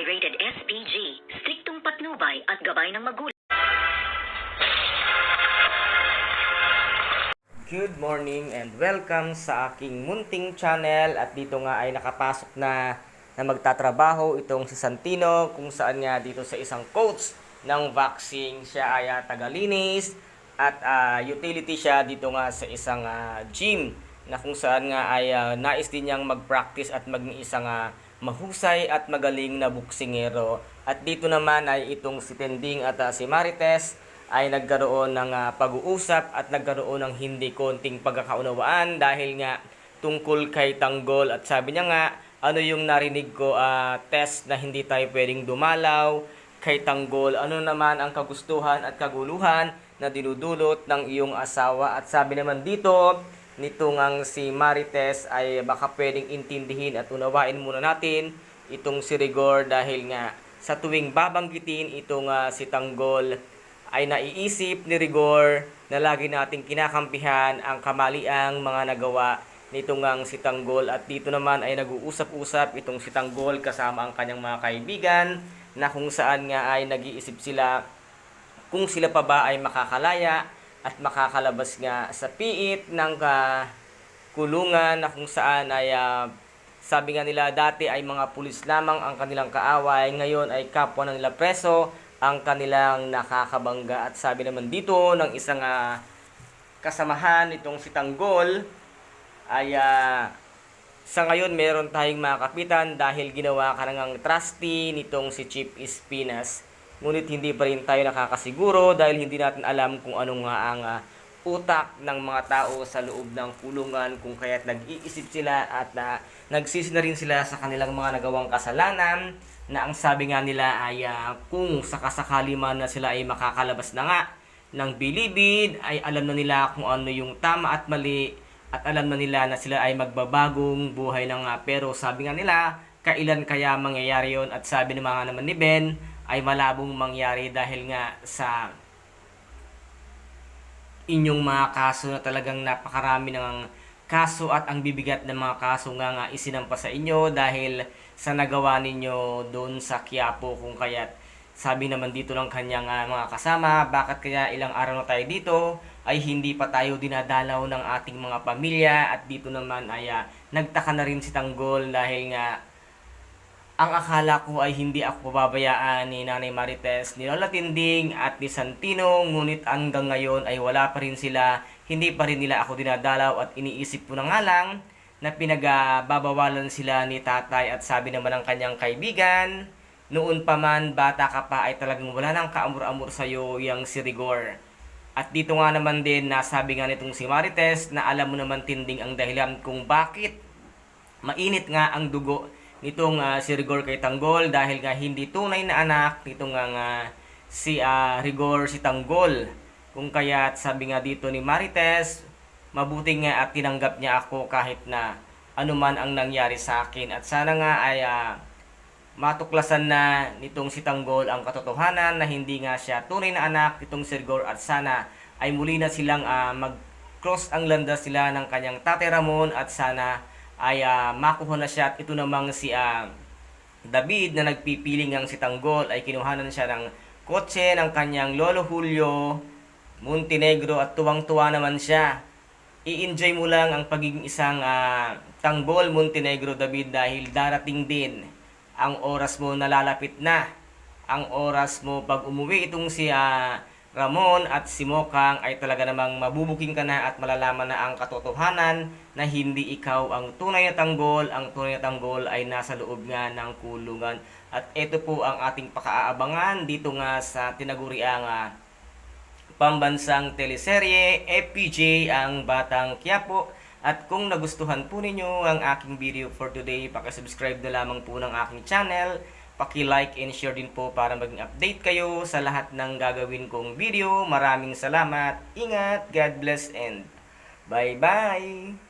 ay rated SPG, striktong patnubay at gabay ng magulang. Good morning and welcome sa aking munting channel at dito nga ay nakapasok na na magtatrabaho itong si Santino kung saan nga dito sa isang coach ng vaccine siya ay ah, tagalinis at ah, utility siya dito nga sa isang ah, gym na kung saan nga ay ah, nais din niyang mag-practice at maging isang ah, mahusay at magaling na buksingero at dito naman ay itong si Tending at ah, si Marites ay nagkaroon ng ah, pag-uusap at nagkaroon ng hindi konting pagkakaunawaan dahil nga tungkol kay Tanggol. At sabi niya nga ano yung narinig ko ah, test na hindi tayo pwedeng dumalaw kay Tanggol? Ano naman ang kagustuhan at kaguluhan na dinudulot ng iyong asawa? At sabi naman dito nito ngang si Marites ay baka pwedeng intindihin at unawain muna natin itong si Rigor dahil nga sa tuwing babanggitin itong ah, si Tanggol ay naiisip ni Rigor na lagi nating kinakampihan ang kamaliang mga nagawa nitong ngang si Tanggol. At dito naman ay nag-uusap-usap itong si Tanggol kasama ang kanyang mga kaibigan na kung saan nga ay nag-iisip sila kung sila pa ba ay makakalaya at makakalabas nga sa piit ng ah, kulungan na kung saan ay ah, sabi nga nila dati ay mga pulis lamang ang kanilang kaaway, ngayon ay kapwa na nila preso ang kanilang nakakabangga. At sabi naman dito ng isang ah, kasamahan itong si Tanggol ay ah, sa ngayon meron tayong mga kapitan dahil ginawa ka ng trustee nitong si Chief Espinas. Ngunit hindi pa rin tayo nakakasiguro dahil hindi natin alam kung ano nga ang ah, utak ng mga tao sa loob ng kulungan kung kaya't nag-iisip sila at na nagsisi na rin sila sa kanilang mga nagawang kasalanan na ang sabi nga nila ay ah, kung sakasakali man na sila ay makakalabas na nga ng bilibid ay alam na nila kung ano yung tama at mali at alam na nila na sila ay magbabagong buhay na nga. Pero sabi nga nila kailan kaya mangyayari yon at sabi ng mga naman ni Ben ay malabong mangyari dahil nga sa inyong mga kaso na talagang napakarami ng kaso at ang bibigat ng mga kaso nga nga isinampa sa inyo dahil sa nagawa ninyo doon sa Quiapo kung kaya't sabi naman dito ng kanyang ah, mga kasama, bakit kaya ilang araw na tayo dito ay hindi pa tayo dinadalaw ng ating mga pamilya at dito naman ay ah, nagtaka na rin si Tanggol dahil nga ang akala ko ay hindi ako pababayaan ni Nanay Marites, ni Lola Tinding at ni Santino, ngunit hanggang ngayon ay wala pa rin sila, hindi pa rin nila ako dinadalaw at iniisip ko na nga lang na pinagbabawalan sila ni tatay at sabi naman ng kanyang kaibigan, noon pa man bata ka pa ay talagang wala nang kaamor-amor sa'yo yung si Rigor. At dito nga naman din nasabi nga nitong si Marites na alam mo naman tinding ang dahilan kung bakit mainit nga ang dugo nitong ah, si Rigor kay Tanggol dahil nga hindi tunay na anak nitong nga nga si ah, Rigor si Tanggol. Kung kaya't sabi nga dito ni Marites, mabuti nga at tinanggap niya ako kahit na ano man ang nangyari sa akin at sana nga ay ah, matuklasan na nitong si Tanggol ang katotohanan na hindi nga siya tunay na anak nitong si Rigor at sana ay muli na silang ah, mag-cross ang landas sila ng kanyang Tate Ramon at sana ay ah, makuha na siya at ito namang si ah, David na nagpipiling ang si Tanggol ay kinuhanan siya ng kotse ng kanyang Lolo Julio Montenegro at tuwang-tuwa naman siya. I-enjoy mo lang ang pagiging isang ah, Tanggol Montenegro David dahil darating din ang oras mo nalalapit na. Ang oras mo pag umuwi itong si ah, Ramon at si Mokang ay talaga namang mabubuking ka na at malalaman na ang katotohanan na hindi ikaw ang tunay na tanggol. Ang tunay na tanggol ay nasa loob nga ng kulungan. At ito po ang ating pakaabangan dito nga sa tinaguriang ah, pambansang teleserye, FPJ ang Batang Quiapo. At kung nagustuhan po ninyo ang aking video for today, pakisubscribe na lamang po ng aking channel. Paki-like and share din po para maging update kayo sa lahat ng gagawin kong video. Maraming salamat. Ingat, God bless and bye-bye!